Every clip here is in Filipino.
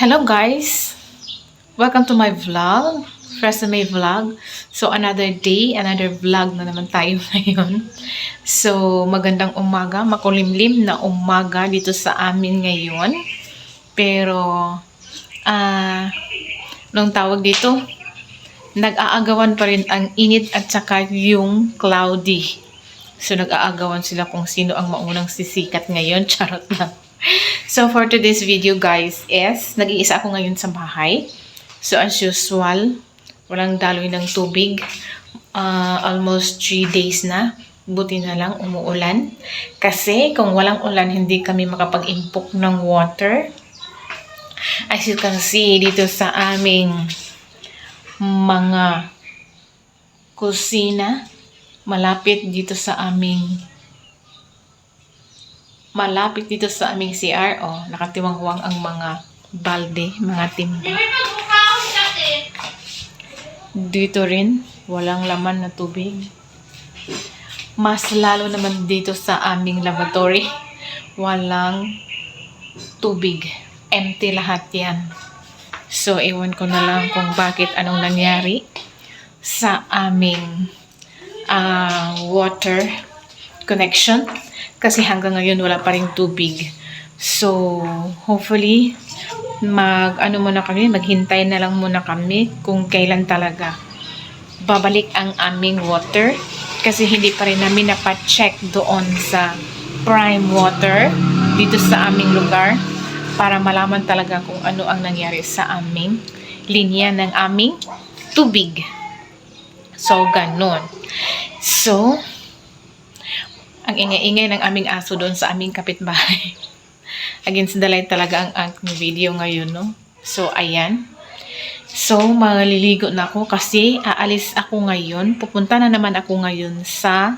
Hello guys! Welcome to my vlog, Fresame Vlog. So another day, another vlog na naman tayo ngayon. So magandang umaga, makulimlim na umaga dito sa amin ngayon. Pero, ah, nung tawag dito, nag-aagawan pa rin ang init at saka yung cloudy. So nag-aagawan sila kung sino ang maunang sisikat ngayon. Charot lang. So for today's video guys is, nag-iisa ako ngayon sa bahay. So as usual, walang daloy ng tubig. Ah, almost 3 days na. Buti na lang umuulan. Kasi kung walang ulan, hindi kami makapag-impok ng water. As you can see dito sa aming mga kusina, malapit dito sa aming malapit dito sa aming CR, oh, nakatiwangwang ang mga balde, mga timba. Dito rin, walang laman na tubig. Mas lalo naman dito sa aming lavatory, walang tubig. Empty lahat yan. So, ewan ko na lang kung bakit anong nangyari sa aming ah, water connection kasi hanggang ngayon wala pa rin tubig. So, hopefully, mag, ano muna kami, maghintay na lang muna kami kung kailan talaga babalik ang aming water kasi hindi pa rin namin napacheck doon sa prime water dito sa aming lugar para malaman talaga kung ano ang nangyari sa aming linya ng aming tubig. So, ganun. So, ang ingay-ingay ng aming aso doon sa aming kapitbahay. Against the light talaga ang aking video ngayon, no? So, ayan. So, maliligo na ako kasi aalis ako ngayon. Pupunta na naman ako ngayon sa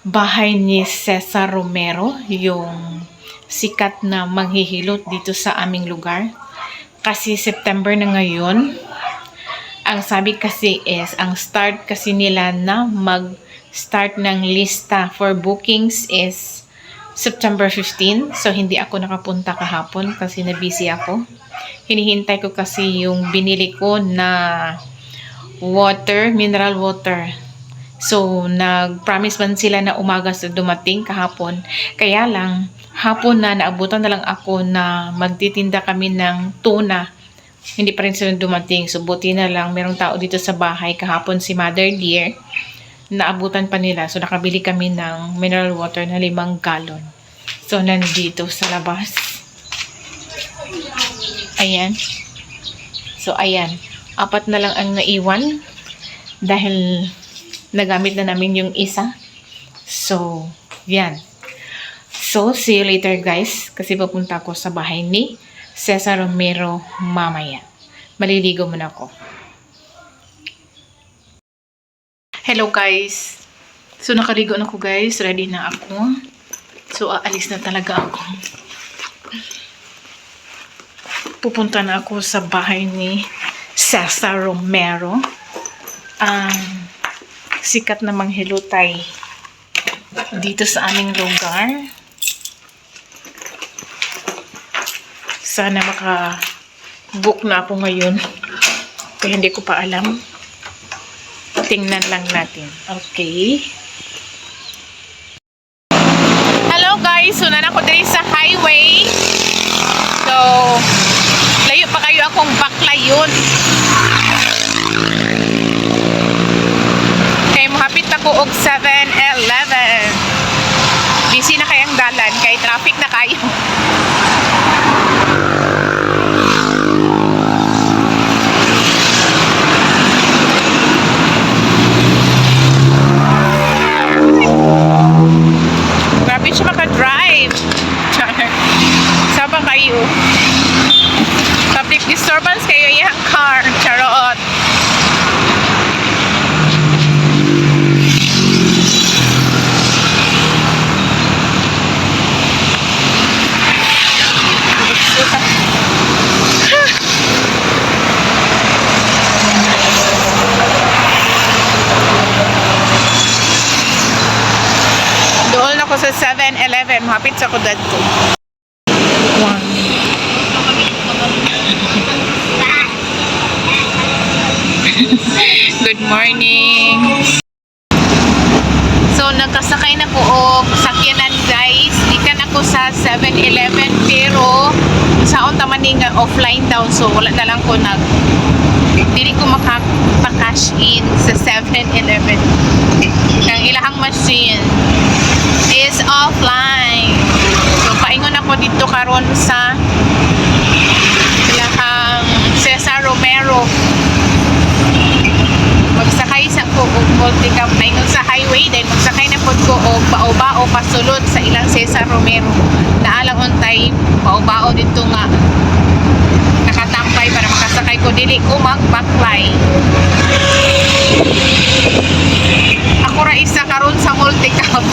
bahay ni Cesar Romero, yung sikat na manghihilot dito sa aming lugar. Kasi September na ngayon, ang sabi kasi is, ang start kasi nila na mag start ng lista for bookings is September 15. So, hindi ako nakapunta kahapon kasi na-busy ako. Hinihintay ko kasi yung binili ko na water, mineral water. So, nag-promise man sila na umaga sa dumating kahapon. Kaya lang, hapon na naabutan na lang ako na magtitinda kami ng tuna. Hindi pa rin sila dumating. So, buti na lang, merong tao dito sa bahay kahapon si Mother Dear naabutan pa nila. So, nakabili kami ng mineral water na limang galon. So, nandito sa labas. Ayan. So, ayan. Apat na lang ang naiwan dahil nagamit na namin yung isa. So, yan. So, see you later guys kasi papunta ako sa bahay ni Cesar Romero mamaya. Maliligo muna ako. Hello guys. So nakaligo na ako guys. Ready na ako. So aalis na talaga ako. Pupunta na ako sa bahay ni Cesar Romero. Ang sikat na manghilutay dito sa aming lugar. Sana maka-book na ako ngayon. Kaya hindi ko pa alam tingnan lang natin. Okay. Hello guys! Sunan ako diri sa highway. So, layo pa kayo akong baklayon. Kay mohapit ako og 7-Eleven. Busy na kayang dalan kay traffic na kayo. Grabe siya maka-drive. Saba kayo. Public disturbance kayo yung car. Charot. Doon ako sa 7-Eleven. Mahapit sa kudad ko. One. 7-Eleven pero sa unta man nga offline daw so wala na lang ko nag dili ko makapa-cash in sa 7-Eleven. Ang ilahang machine is offline. So paingon ako dito karon sa ilahang Cesar Romero. Ko og multicab na ingon sa highway dahil magsakay na pod ko og bao-bao pasulod sa ilang Cesar Romero. Naalang untay bao-bao dito nga nakatampay para makasakay ko dili ko magbaklay. Ako ra isa karon sa multicab.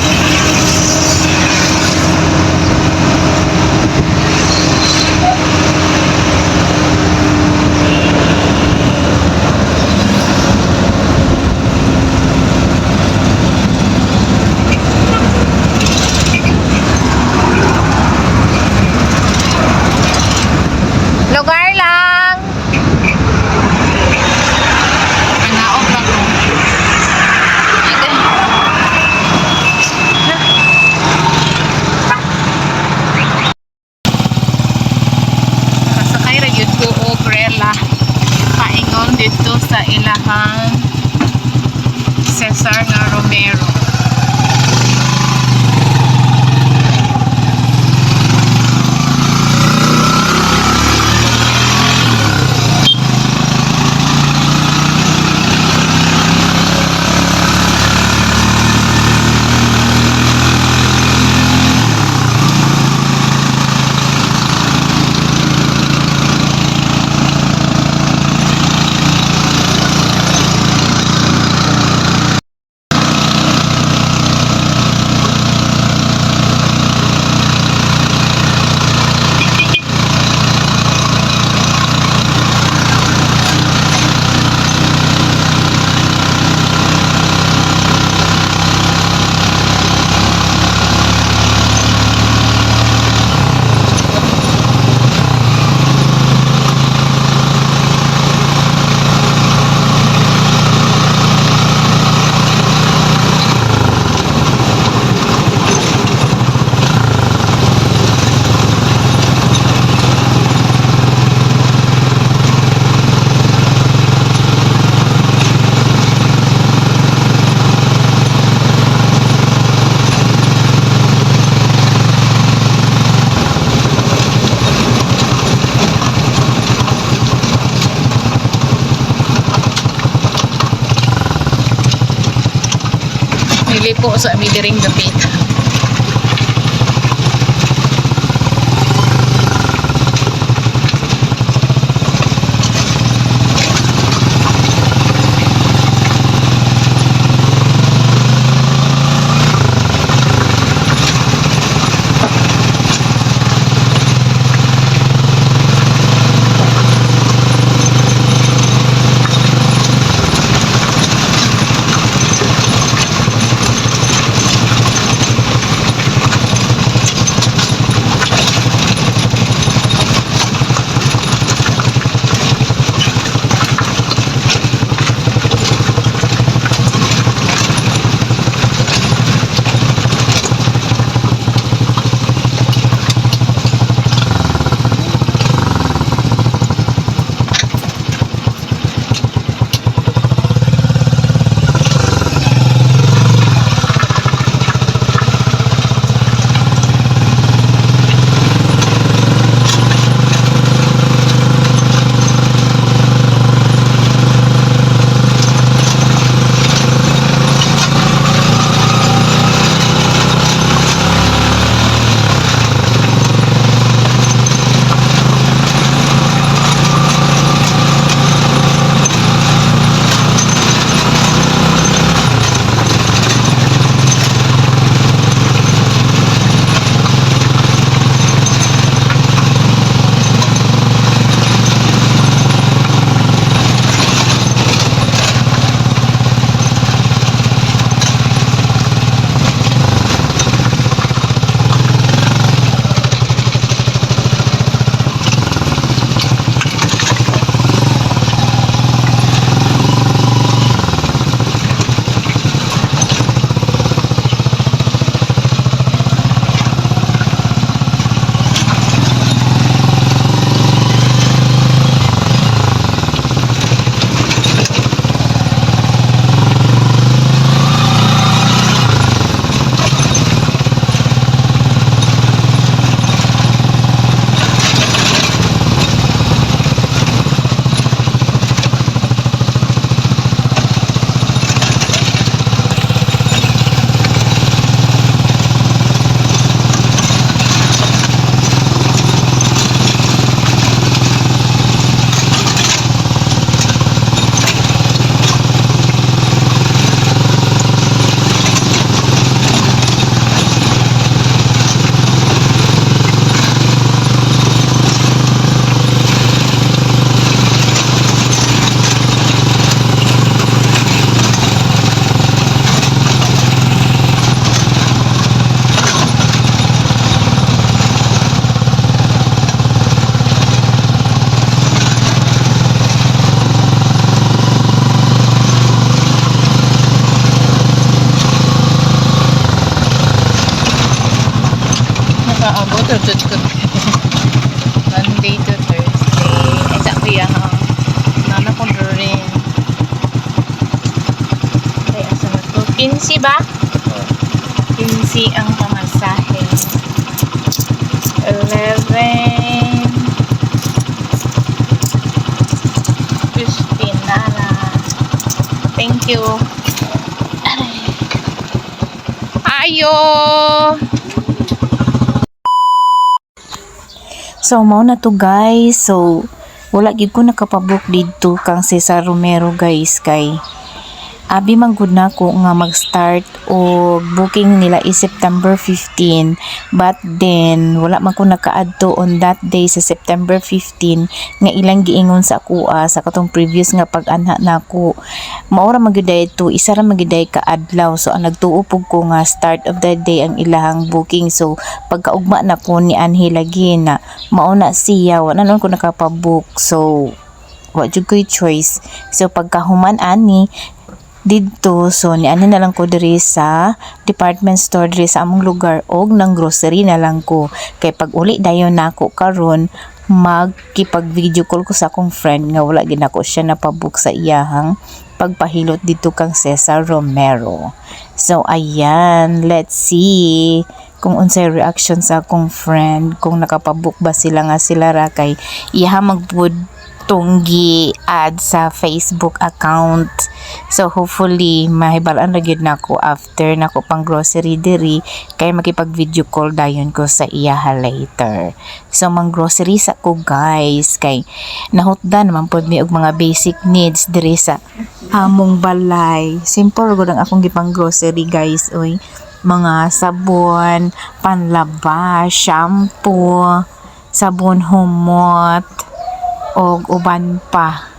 Nilipo sa amidiring dapit. Monday to Thursday. Ay, sa kuya ha. Nana ko rin. Ay, asa na to? 15 ba? 15 ang pamasahe. 11 15 na na. Thank you. Ayo! So, mao na to guys. So, wala gid ko nakapabook dito kang Cesar Romero guys kay abi man gud na ko nga mag-start o booking nila is September 15 but then wala man ko nakaadto on that day sa September 15 nga ilang giingon sa kuha sa katong previous nga pag-anha nako. Maura magyuday to isa ra magyuday ka adlaw so ang nagtuo pug ko nga start of the day ang ilahang booking. So pagkaugma na ko ni Anhe lagi na mauna siya. Wala nun ko nakapabook. So wa jud ko'y choice. So pagkahuman ani didto. So ni ano na lang ko diri sa department store diri sa among lugar og nang grocery na lang ko. Kay pag uli dayon nako karon magkipag video call ko sa akong friend nga wala gid ako siya napabook sa iyahang pagpahilot dito kang Cesar Romero. So ayan let's see kung unsay reaction sa akong friend. Kung nakapabook ba sila nga sila ra kay iha magpud tunggi ad sa Facebook account. So hopefully mahibalaan ra gyud nako after nako pang grocery diri kay makipag video call dayon ko sa iyaha later. So mang grocery sa ko guys kay nahutdan naman pod mi og mga basic needs diri sa among balay. Simple gud ang akong gipang grocery guys oy. Mga sabon, panlaba, shampoo, sabon humot, og uban pa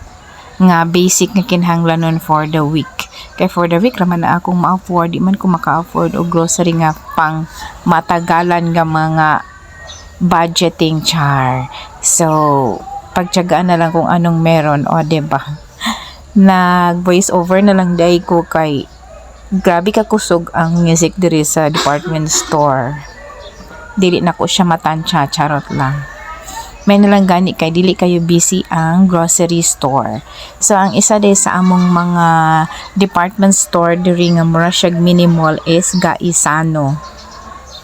nga basic nga kinahanglanon for the week. Kay for the week raman na akong ma-afford, di man ko maka-afford og grocery nga pang matagalan nga mga budgeting char. So, pagtyagaan na lang kung anong meron, o ba? Nag voice over na lang day ko kay grabe ka kusog ang music diri sa department store. Dili na ko siya matansya, charot lang may nalang gani kay dili kayo busy ang grocery store. So ang isa day sa among mga department store diri nga mura siya mini mall is Gaisano.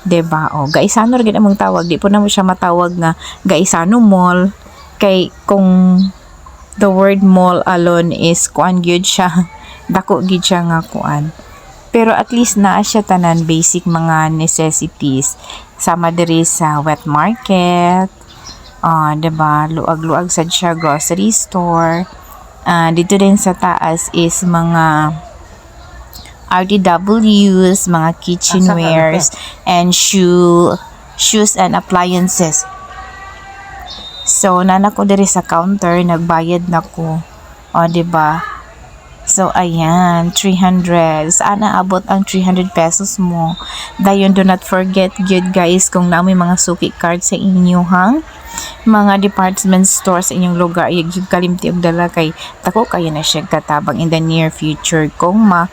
'Di ba? O Gaisano gid among tawag, di po na mo siya matawag nga Gaisano Mall kay kung the word mall alone is kuan gyud siya dako gyud siya nga kuan. Pero at least naa siya tanan basic mga necessities sama diri sa wet market, Ah, 'di ba? Luag-luag sad siya grocery store. Ah, dito din sa taas is mga RDWs, mga kitchenwares, and shoe shoes and appliances. So, nana ko diri sa counter, nagbayad na ko. O, 'di ba? So, ayan, 300. Saan naabot ang 300 pesos mo? Dayon, do not forget, good guys, kung namoy mga suki card sa inyo, hang? mga department store sa inyong lugar yung kalimti og dala kay tako kayo na siya katabang in the near future kung ma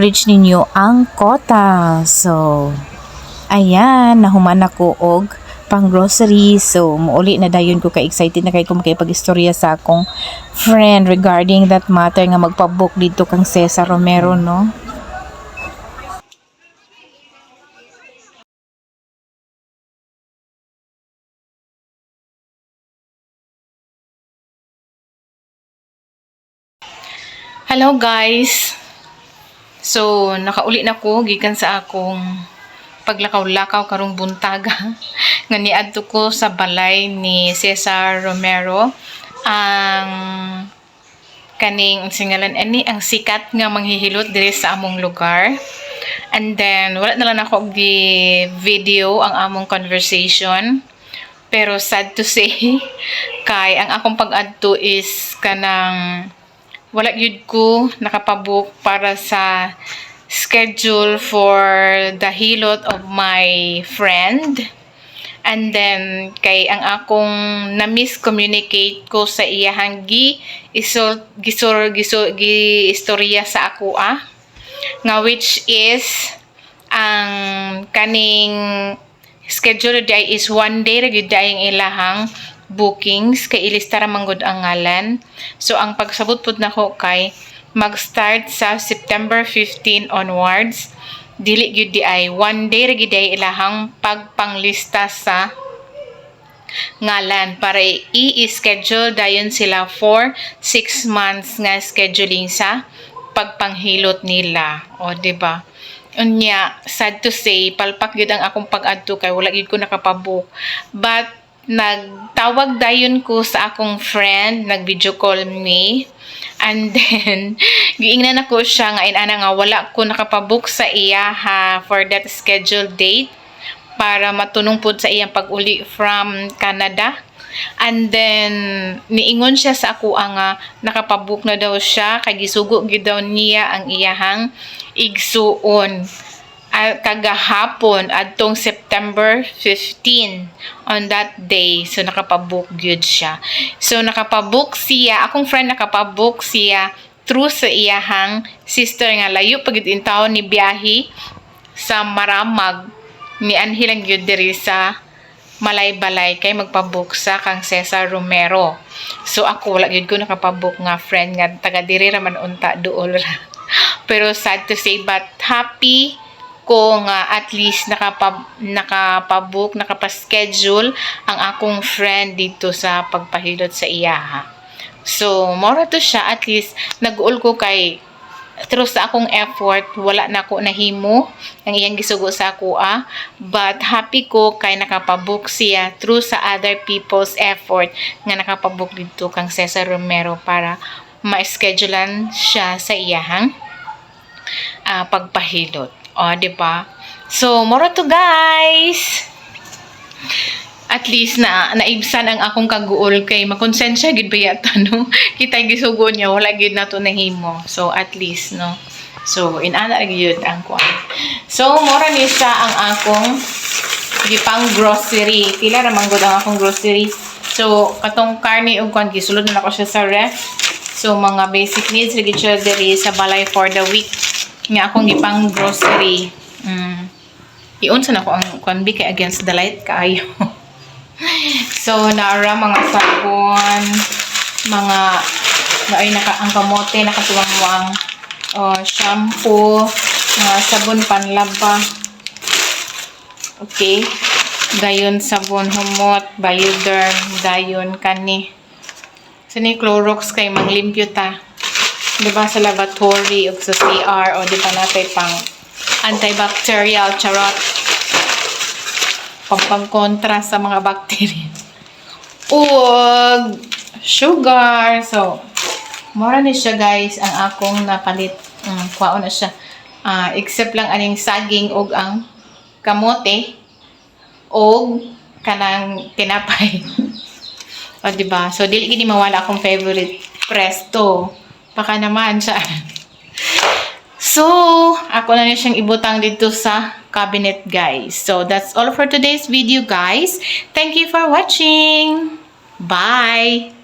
reach ninyo ang quota so ayan nahuman ako og pang grocery. So muuli na dayon ko kay excited na kay ko makipag-istorya sa akong friend regarding that matter nga magpa-book dito kang Cesar Romero no? Hello guys. So, nakauli na ko gikan sa akong paglakaw-lakaw karong buntaga nga niadto ko sa balay ni Cesar Romero ang kaning singalan ani ang sikat nga manghihilot diri sa among lugar. And then wala na lang ako gi video ang among conversation. Pero sad to say kay ang akong pag-adto is kanang wala yun ko nakapabook para sa schedule for the hilot of my friend. And then, kay ang akong na-miscommunicate ko sa iyahang gi isol gisor gisor gi istorya sa ako ah nga which is ang kaning schedule day is one day ra gyud ang ilahang bookings kay ilista ra man gud ang ngalan. So ang pagsabot pud nako kay mag-start sa September 15 onwards dili gyud di ay one day ra gyud ilahang pagpanglista sa ngalan para i-schedule dayon sila for 6 months nga scheduling sa pagpanghilot nila. O, di ba? Unya, sad to say, palpak yun ang akong pag-adto kay wala yun ko nakapabook. But, nagtawag dayon ko sa akong friend, nag-video call me. And then, giingnan ako siya nga inana nga wala ko nakapabook sa iya ha for that scheduled date para matunong pud sa iyang pag-uli from Canada. And then, niingon siya sa ako nga nakapabook na daw siya, kay gisugo gyud daw niya ang iyahang igsuon ah, kagahapon adtong September 15 on that day. So nakapabook gyud siya. So nakapabook siya akong friend nakapabook siya through sa iyahang sister nga. Layo pagid in taon ni biyahe sa Maramag. Ni Anhilang gyud diri sa Malay-balay kay magpabook sa kang Cesar Romero. So ako wala gyud ko nakapabook nga friend nga. Taga diri ra man unta duol ra. Pero sad to say but happy ko nga at least nakapa, nakapabook, nakapaschedule ang akong friend dito sa pagpahilot sa iyaha. So, mora to siya at least nag-ul ko kay through sa akong effort, wala na ako nahimo ang iyang gisugo sa ako ah. But happy ko kay nakapabook siya through sa other people's effort nga nakapabook dito kang Cesar Romero para ma-schedulean siya sa iyahang ah, pagpahilot. O, di ba? So, moro to guys! At least na naibsan ang akong kaguol kay makonsensya gid ba yata no? Kita gisugo niya wala gid na to nahimo. So at least no? So inana ra gyud ang kuan so mora ni siya ang akong gipang grocery. Pila ra man ang akong grocery. So katong karne ug kuan gisulod na ako siya sa ref. So mga basic needs ra gid siya diri sa balay for the week nga akong gipang grocery mm. iunsa na ko ang kuan bi kay against the light kaayo So, naara mga sabon, mga, ay, naka, ang kamote, nakatuwang-wang, oh, shampoo, mga sabon panlaba. Okay. Dayon sabon humot, bioderm, dayon kani. Sini Clorox kay manglimpyo ta. Diba sa laboratory o sa CR o di ba natin pang antibacterial charot pampangkontra sa mga bacteria. Ug sugar. So, mura ni siya guys ang akong napalit. Um, kwao na siya. Ah, except lang aning saging ug ang kamote ug kanang tinapay. o di ba? So dili gini mawala akong favorite presto. Baka naman siya. So, ako na niya siyang ibutang dito sa cabinet, guys. So, that's all for today's video, guys. Thank you for watching. Bye!